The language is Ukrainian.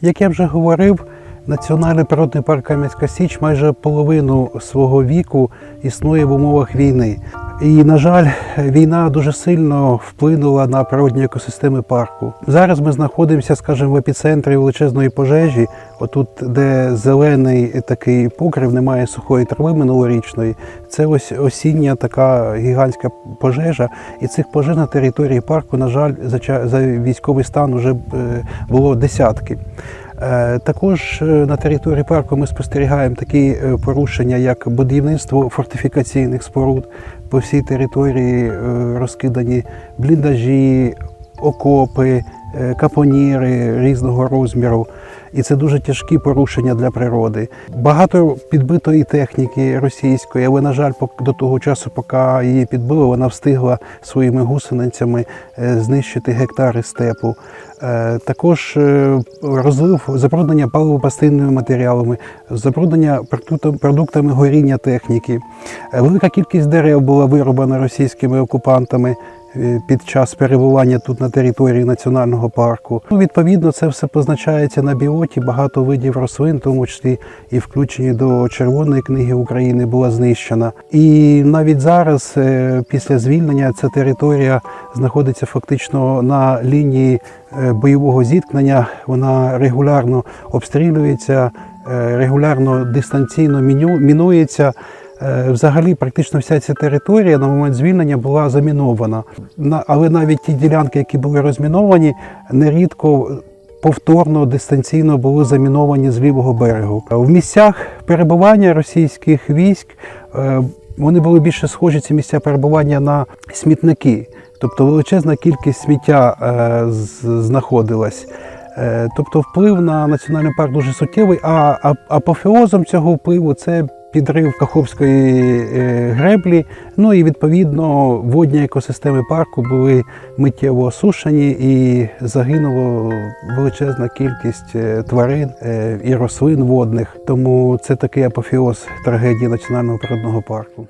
Як я вже говорив, Національний природний парк Кам'янська Січ майже половину свого віку існує в умовах війни. І, на жаль, війна дуже сильно вплинула на природні екосистеми парку. Зараз ми знаходимося, скажімо, в епіцентрі величезної пожежі, отут, де зелений такий покрив, немає сухої трави минулорічної. Це ось осіння така гігантська пожежа. І цих пожеж на території парку, на жаль, за, ча- за військовий стан вже було десятки. Е, Також е, на території парку ми спостерігаємо такі е, порушення, як будівництво фортифікаційних споруд по всій території розкидані бліндажі, окопи, капоніри різного розміру. І це дуже тяжкі порушення для природи. Багато підбитої техніки російської, але, на жаль, до того часу, поки її підбили, вона встигла своїми гусеницями е, знищити гектари степу. Е, Також е, розлив забруднення паливо-пастильними матеріалами, забруднення продуктам- продуктами горіння техніки. Е, Велика кількість дерев була вирубана російськими окупантами е, під час перебування тут на території національного парку. Ну, відповідно, це все позначається на біоті. Багато видів рослин, тому числі і включені до Червоної книги України, була знищена. І навіть зараз, е, після звільнення, ця територія знаходиться фактично на лінії е, бойового зіткнення. Вона регулярно обстрілюється, е, регулярно дистанційно мінується. Е, Взагалі, практично вся ця територія на момент звільнення була замінована. Але навіть ті ділянки, які були розміновані, нерідко повторно дистанційно були заміновані з лівого берегу. В місцях перебування російських військ е, вони були більше схожі ці місця перебування на смітники, тобто величезна кількість сміття е, знаходилась. Тобто вплив на національний парк дуже суттєвий, а- апофеозом цього впливу це підрив Каховської е, греблі. Ну і відповідно водні екосистеми парку були миттєво осушені і загинуло величезна кількість е, тварин е, і рослин водних. Тому це такий апофіоз трагедії національного природного парку.